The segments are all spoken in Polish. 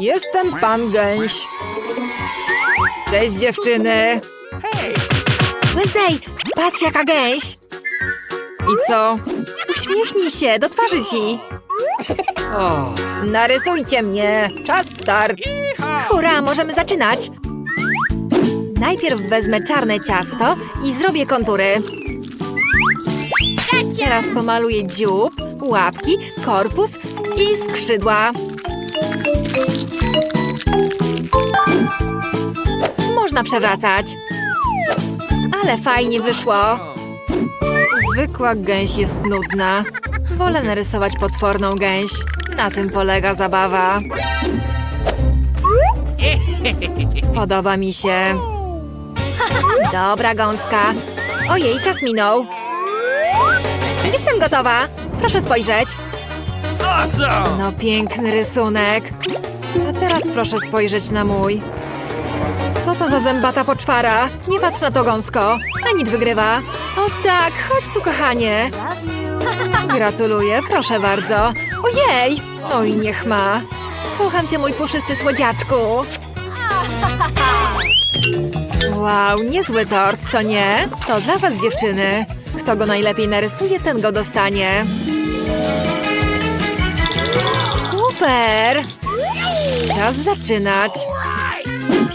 Jestem pan gęś. Cześć dziewczyny. Wednesday, patrz jaka gęś! I co? Uśmiechnij się, do twarzy ci! Narysujcie mnie. Czas start. Hurra, możemy zaczynać! Najpierw wezmę czarne ciasto i zrobię kontury. Teraz pomaluję dziób, łapki, korpus i skrzydła. Można przewracać. Ale fajnie wyszło. Zwykła gęś jest nudna. Wolę narysować potworną gęś. Na tym polega zabawa. Podoba mi się. Dobra, gąska. Ojej, czas minął. Jestem gotowa. Proszę spojrzeć. No piękny rysunek. A teraz proszę spojrzeć na mój. Co to za zębata poczwara? Nie patrz na to gąsko. Enid wygrywa. O tak, chodź tu kochanie. Gratuluję, proszę bardzo. Ojej! Oj, niech ma. Kocham cię, mój puszysty słodziaczku. Wow, niezły tort, co nie? To dla was, dziewczyny. Kto go najlepiej narysuje, ten go dostanie. Super! Czas zaczynać.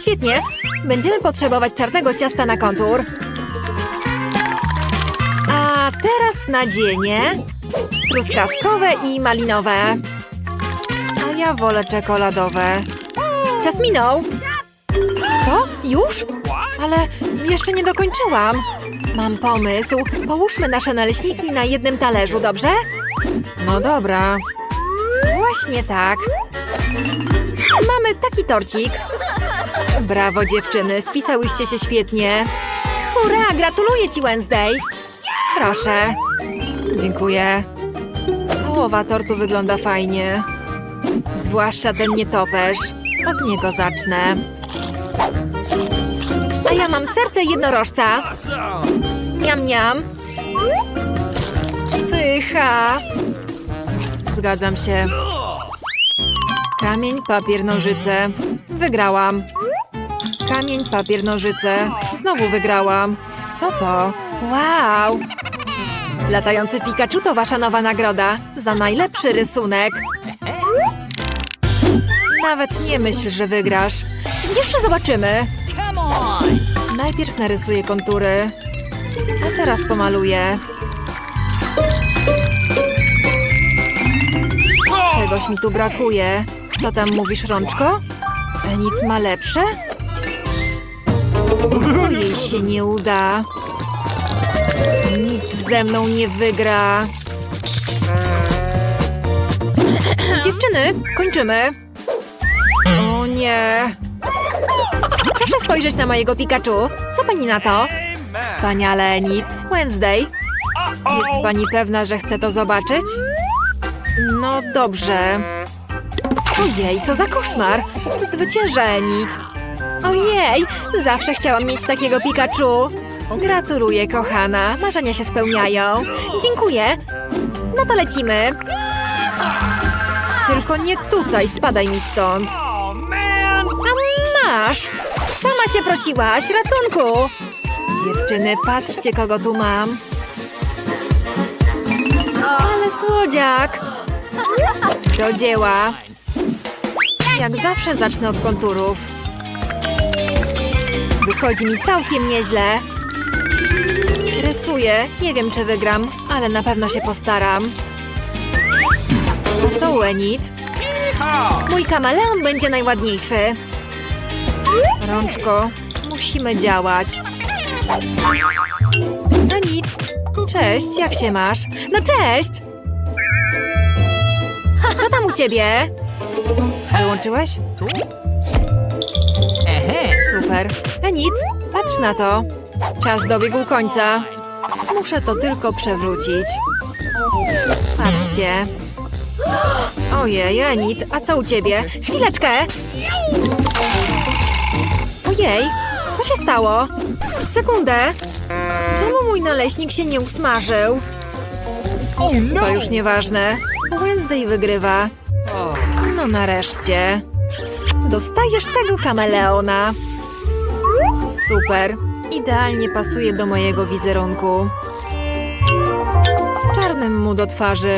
Świetnie. Będziemy potrzebować czarnego ciasta na kontur. A teraz nadzienie. Truskawkowe i malinowe. A ja wolę czekoladowe. Czas minął. Co? Już? Ale jeszcze nie dokończyłam. Mam pomysł. Połóżmy nasze naleśniki na jednym talerzu, dobrze? No dobra. Właśnie tak. Mamy taki torcik. Brawo, dziewczyny, spisałyście się świetnie. Hurra, gratuluję ci Wednesday. Proszę. Dziękuję. Połowa tortu wygląda fajnie. Zwłaszcza ten nietoperz. Od niego zacznę. A ja mam serce jednorożca. Niam, niam. Pycha. Zgadzam się. Kamień, papier, nożyce. Wygrałam. Kamień, papier, nożyce. Znowu wygrałam. Co to? Wow. Latający Pikachu to wasza nowa nagroda za najlepszy rysunek. Nawet nie myśl, że wygrasz. Jeszcze zobaczymy. Najpierw narysuję kontury, a teraz pomaluję. Czegoś mi tu brakuje. Co tam mówisz, Rączko? Enid ma lepsze? Jej się nie uda. Nikt ze mną nie wygra. Dziewczyny, kończymy. O nie. Proszę spojrzeć na mojego Pikachu. Co pani na to? Wspaniale, Enid. Wednesday. Jest pani pewna, że chce to zobaczyć? No dobrze. Ojej, co za koszmar. Zwycięża Enid. Ojej, zawsze chciałam mieć takiego Pikachu. Gratuluję, kochana. Marzenia się spełniają. Dziękuję. No to lecimy. Tylko nie tutaj, spadaj mi stąd. A masz. Sama się prosiłaś. Ratunku. Dziewczyny, patrzcie, kogo tu mam. Ale słodziak. Do dzieła. Jak zawsze zacznę od konturów. Wychodzi mi całkiem nieźle. Rysuję. Nie wiem, czy wygram, ale na pewno się postaram. Co u Enid? Mój kameleon będzie najładniejszy. Rączko, musimy działać. Enid, cześć, jak się masz? No cześć. Co tam u ciebie? Wyłączyłeś? Super. Enid, patrz na to. Czas dobiegł końca. Muszę to tylko przewrócić. Patrzcie. Ojej, Enid, a co u ciebie? Chwileczkę. Ojej, co się stało? Sekundę. Czemu mój naleśnik się nie usmażył? To już nieważne. Wednesday wygrywa. No No nareszcie. Dostajesz tego kameleona. Super. Idealnie pasuje do mojego wizerunku. W czarnym mu do twarzy.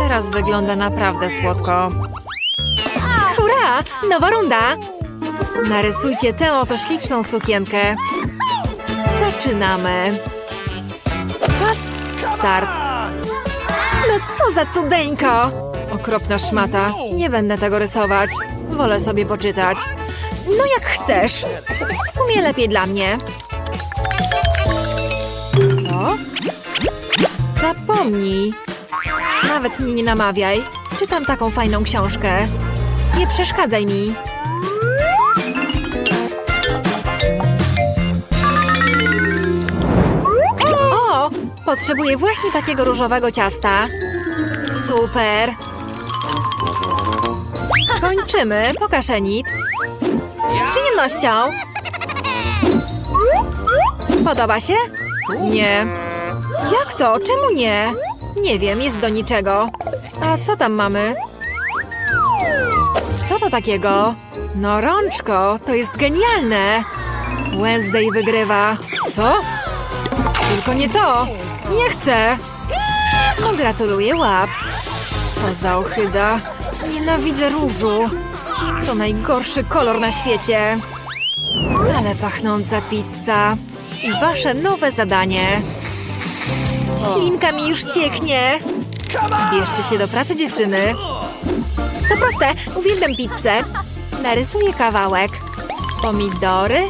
Teraz wygląda naprawdę słodko. Hurra! Nowa runda! Narysujcie tę oto śliczną sukienkę. Zaczynamy. Czas start. No co za cudeńko! Okropna szmata. Nie będę tego rysować. Wolę sobie poczytać. No jak chcesz. W sumie lepiej dla mnie. Co? Zapomnij. Nawet mnie nie namawiaj. Czytam taką fajną książkę. Nie przeszkadzaj mi. O! Potrzebuję właśnie takiego różowego ciasta. Super. Kończymy. Pokaż Enid. Z przyjemnością. Podoba się? Nie. Jak to? Czemu nie? Nie wiem, jest do niczego. A co tam mamy? Co to takiego? No rączko, to jest genialne. Wednesday wygrywa. Co? Tylko nie to. Nie chcę. Gratuluję łap. Co za ochyda. Nienawidzę różu. To najgorszy kolor na świecie. Ale pachnąca pizza. I wasze nowe zadanie. Ślinka mi już cieknie. Bierzcie się do pracy, dziewczyny. To proste. Uwielbiam pizzę. Narysuję kawałek. Pomidory,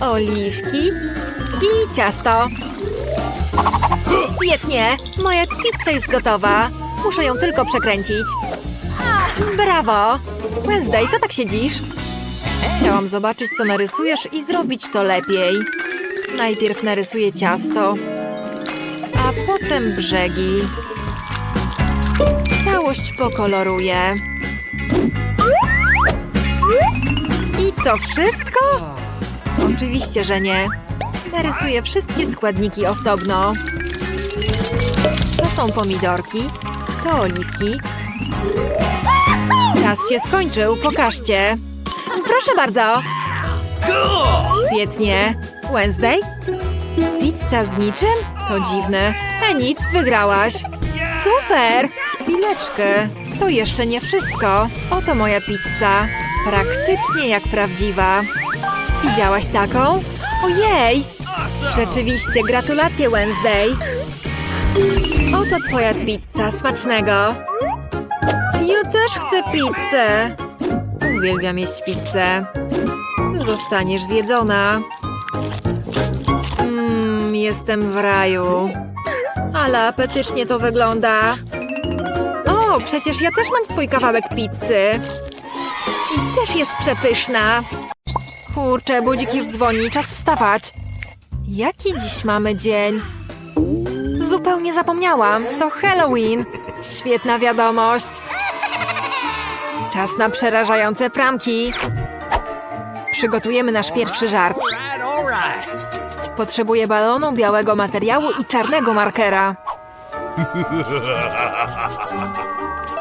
oliwki i ciasto. Świetnie. Moja pizza jest gotowa. Muszę ją tylko przekręcić. Brawo! Wednesday, co tak siedzisz? Chciałam zobaczyć, co narysujesz i zrobić to lepiej. Najpierw narysuję ciasto, a potem brzegi. Całość pokoloruję. I to wszystko? Oczywiście, że nie. Narysuję wszystkie składniki osobno. To są pomidorki, to oliwki. Czas się skończył, pokażcie. Proszę bardzo. Świetnie. Wednesday? Pizza z niczym? To dziwne. Enid, wygrałaś. Super! Chwileczkę. To jeszcze nie wszystko. Oto moja pizza. Praktycznie jak prawdziwa. Widziałaś taką? Ojej! Rzeczywiście, gratulacje Wednesday. Oto twoja pizza. Smacznego. Ja też chcę pizzę. Uwielbiam jeść pizzę. Zostaniesz zjedzona. Mmm, jestem w raju. Ale apetycznie to wygląda. O, przecież ja też mam swój kawałek pizzy. I też jest przepyszna. Kurczę, budzik już dzwoni, czas wstawać. Jaki dziś mamy dzień? Zupełnie zapomniałam. To Halloween. Świetna wiadomość. Czas na przerażające pranki. Przygotujemy nasz pierwszy żart. Potrzebuję balonu, białego materiału i czarnego markera.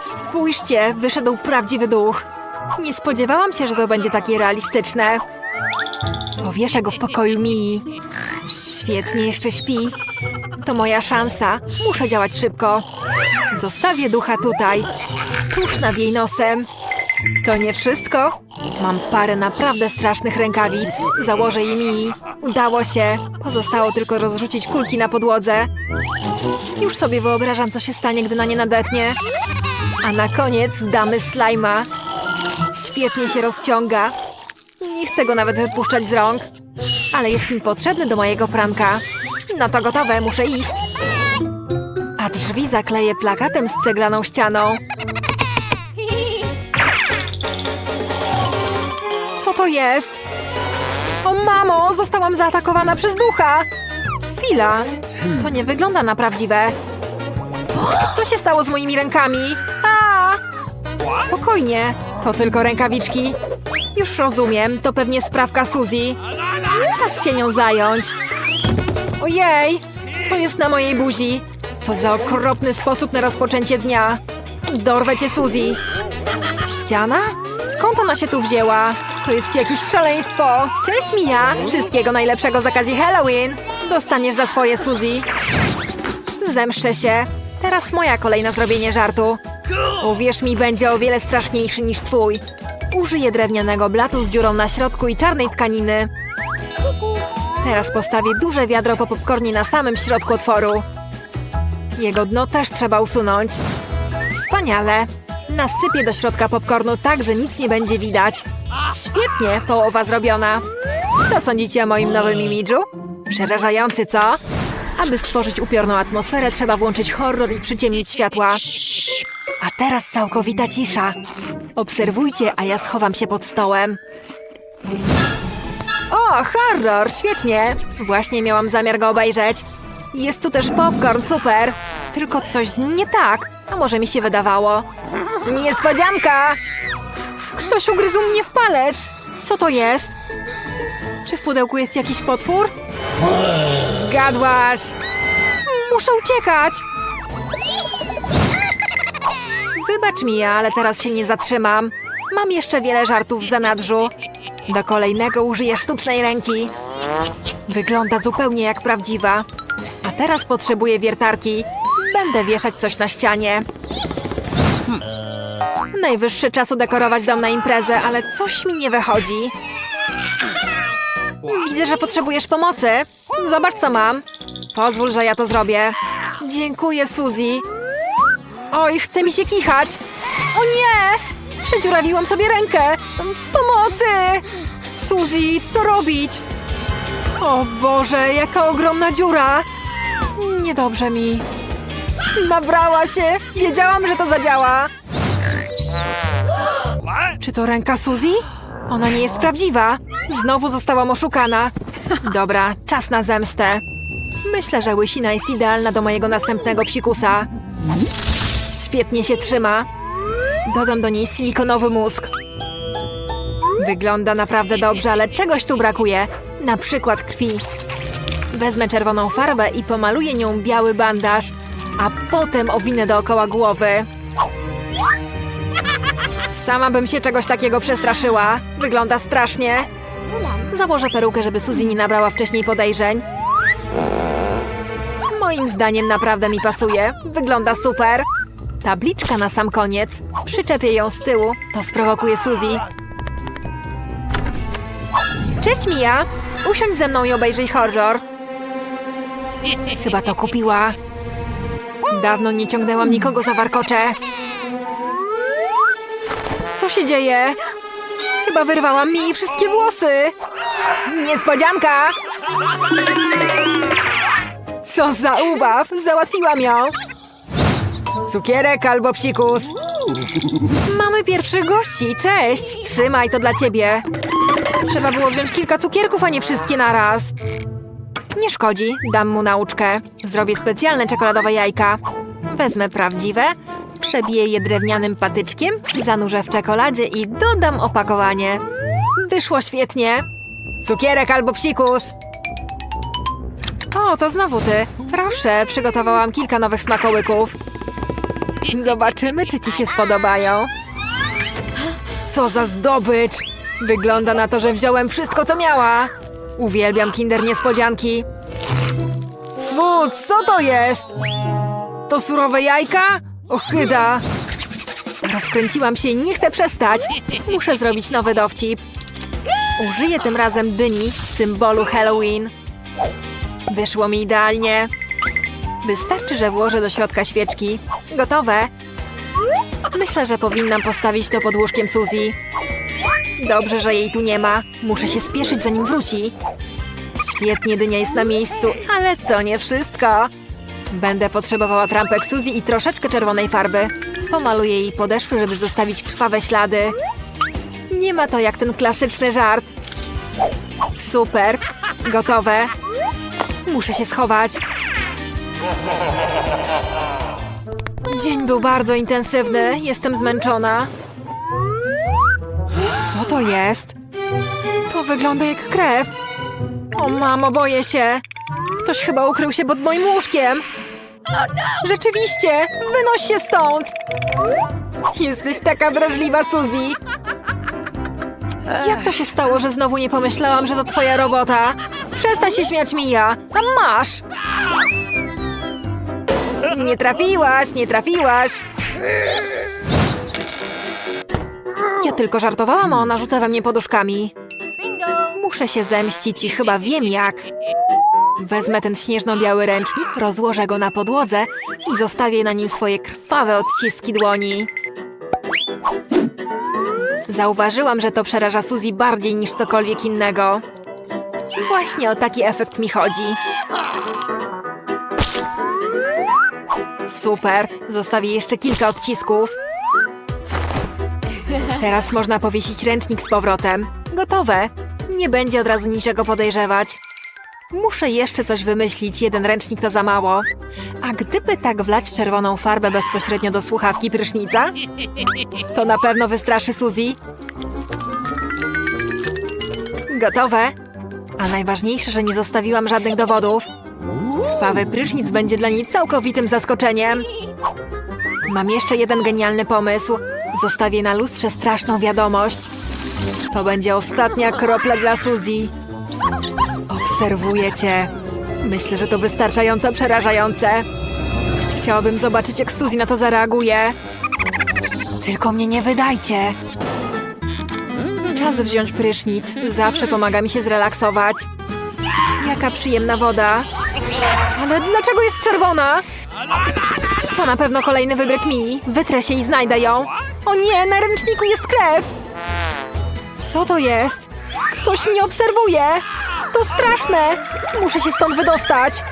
Spójrzcie, wyszedł prawdziwy duch. Nie spodziewałam się, że to będzie takie realistyczne. Powieszę go w pokoju Mii. Świetnie, jeszcze śpi. To moja szansa. Muszę działać szybko. Zostawię ducha tutaj, tuż nad jej nosem. To nie wszystko. Mam parę naprawdę strasznych rękawic. Założę je mi. Udało się. Pozostało tylko rozrzucić kulki na podłodze. Już sobie wyobrażam, co się stanie, gdy na nie nadetnie. A na koniec damy slajma. Świetnie się rozciąga. Nie chcę go nawet wypuszczać z rąk. Ale jest mi potrzebny do mojego pranka. No to gotowe, muszę iść. A drzwi zakleję plakatem z ceglaną ścianą. Co to jest? O mamo, zostałam zaatakowana przez ducha! Chwila, to nie wygląda na prawdziwe. Co się stało z moimi rękami? A! Spokojnie, to tylko rękawiczki. Już rozumiem, to pewnie sprawka Suzy. Czas się nią zająć. Ojej, co jest na mojej buzi? Co za okropny sposób na rozpoczęcie dnia. Dorwę cię, Suzy. Ściana? Skąd ona się tu wzięła? To jest jakieś szaleństwo. Cześć, Mia! Wszystkiego najlepszego z okazji Halloween. Dostaniesz za swoje, Suzy. Zemszczę się. Teraz moja kolej na zrobienie żartu. Uwierz mi, będzie o wiele straszniejszy niż twój. Użyję drewnianego blatu z dziurą na środku i czarnej tkaniny. Teraz postawię duże wiadro po popcornie na samym środku otworu. Jego dno też trzeba usunąć. Wspaniale. Nasypię do środka popcornu tak, że nic nie będzie widać. Świetnie, połowa zrobiona. Co sądzicie o moim nowym imidżu? Przerażający, co? Aby stworzyć upiorną atmosferę, trzeba włączyć horror i przyciemnić światła. A teraz całkowita cisza. Obserwujcie, a ja schowam się pod stołem. O, horror, świetnie. Właśnie miałam zamiar go obejrzeć. Jest tu też popcorn, super. Tylko coś nie tak. A może mi się wydawało. Niespodzianka! Ktoś ugryzł mnie w palec. Co to jest? Czy w pudełku jest jakiś potwór? Zgadłaś! Muszę uciekać! Wybacz mi, ale teraz się nie zatrzymam. Mam jeszcze wiele żartów w zanadrzu. Do kolejnego użyję sztucznej ręki. Wygląda zupełnie jak prawdziwa. A teraz potrzebuję wiertarki. Będę wieszać coś na ścianie. Najwyższy czas udekorować dom na imprezę, ale coś mi nie wychodzi. Widzę, że potrzebujesz pomocy. Zobacz, co mam. Pozwól, że ja to zrobię. Dziękuję, Suzy. Oj, chce mi się kichać. O nie! Przedziurawiłam sobie rękę. Pomocy! Suzy, co robić? O Boże, jaka ogromna dziura! Niedobrze mi. Nabrała się! Wiedziałam, że to zadziała! Czy to ręka Suzy? Ona nie jest prawdziwa. Znowu zostałam oszukana. Dobra, czas na zemstę. Myślę, że łysina jest idealna do mojego następnego psikusa. Świetnie się trzyma. Dodam do niej silikonowy mózg. Wygląda naprawdę dobrze, ale czegoś tu brakuje. Na przykład krwi. Wezmę czerwoną farbę i pomaluję nią biały bandaż, a potem owinę dookoła głowy. Sama bym się czegoś takiego przestraszyła. Wygląda strasznie. Założę perukę, żeby Suzy nie nabrała wcześniej podejrzeń. Moim zdaniem naprawdę mi pasuje. Wygląda super. Tabliczka na sam koniec. Przyczepię ją z tyłu. To sprowokuje Suzy. Cześć, Mia! Usiądź ze mną i obejrzyj horror. Chyba to kupiła. Dawno nie ciągnęłam nikogo za warkocze. Się dzieje? Chyba wyrwałam mi wszystkie włosy. Niespodzianka! Co za ubaw! Załatwiłam ją! Cukierek albo psikus. Mamy pierwszych gości, cześć! Trzymaj to dla ciebie. Trzeba było wziąć kilka cukierków, a nie wszystkie naraz. Nie szkodzi, dam mu nauczkę. Zrobię specjalne czekoladowe jajka. Wezmę prawdziwe, przebiję je drewnianym patyczkiem, zanurzę w czekoladzie i dodam opakowanie. Wyszło świetnie. Cukierek albo psikus. O, to znowu ty. Proszę, przygotowałam kilka nowych smakołyków. Zobaczymy, czy ci się spodobają. Co za zdobycz! Wygląda na to, że wziąłem wszystko, co miała. Uwielbiam kinder niespodzianki. Fu, co to jest? To surowe jajka? Ochyda! Rozkręciłam się i nie chcę przestać. Muszę zrobić nowy dowcip. Użyję tym razem dyni, symbolu Halloween. Wyszło mi idealnie. Wystarczy, że włożę do środka świeczki. Gotowe. Myślę, że powinnam postawić to pod łóżkiem Suzy. Dobrze, że jej tu nie ma. Muszę się spieszyć, zanim wróci. Świetnie, dynia jest na miejscu, ale to nie wszystko. Będę potrzebowała trampek Suzy i troszeczkę czerwonej farby. Pomaluję jej podeszwy, żeby zostawić krwawe ślady. Nie ma to jak ten klasyczny żart. Super. Gotowe. Muszę się schować. Dzień był bardzo intensywny. Jestem zmęczona. Co to jest? To wygląda jak krew. O mamo, boję się. Ktoś chyba ukrył się pod moim łóżkiem. Rzeczywiście! Wynoś się stąd! Jesteś taka wrażliwa, Suzy. Jak to się stało, że znowu nie pomyślałam, że to twoja robota? Przestań się śmiać, Mija. A masz! Nie trafiłaś, nie trafiłaś. Ja tylko żartowałam, a ona rzuca we mnie poduszkami. Muszę się zemścić i chyba wiem jak. Wezmę ten śnieżno-biały ręcznik, rozłożę go na podłodze i zostawię na nim swoje krwawe odciski dłoni. Zauważyłam, że to przeraża Suzy bardziej niż cokolwiek innego. Właśnie o taki efekt mi chodzi. Super, zostawię jeszcze kilka odcisków. Teraz można powiesić ręcznik z powrotem. Gotowe. Nie będzie od razu niczego podejrzewać. Muszę jeszcze coś wymyślić, jeden ręcznik to za mało. A gdyby tak wlać czerwoną farbę bezpośrednio do słuchawki prysznica? To na pewno wystraszy Suzy. Gotowe. A najważniejsze, że nie zostawiłam żadnych dowodów. Krwawy prysznic będzie dla niej całkowitym zaskoczeniem. Mam jeszcze jeden genialny pomysł. Zostawię na lustrze straszną wiadomość. To będzie ostatnia kropla dla Suzy. Obserwuję cię. Myślę, że to wystarczająco przerażające. Chciałabym zobaczyć, jak Suzy na to zareaguje. Tylko mnie nie wydajcie. Czas wziąć prysznic. Zawsze pomaga mi się zrelaksować. Jaka przyjemna woda. Ale dlaczego jest czerwona? To na pewno kolejny wybryk mi. Wytrę się i znajdę ją. O nie, na ręczniku jest krew. Co to jest? Ktoś mnie obserwuje. To straszne. Muszę się stąd wydostać.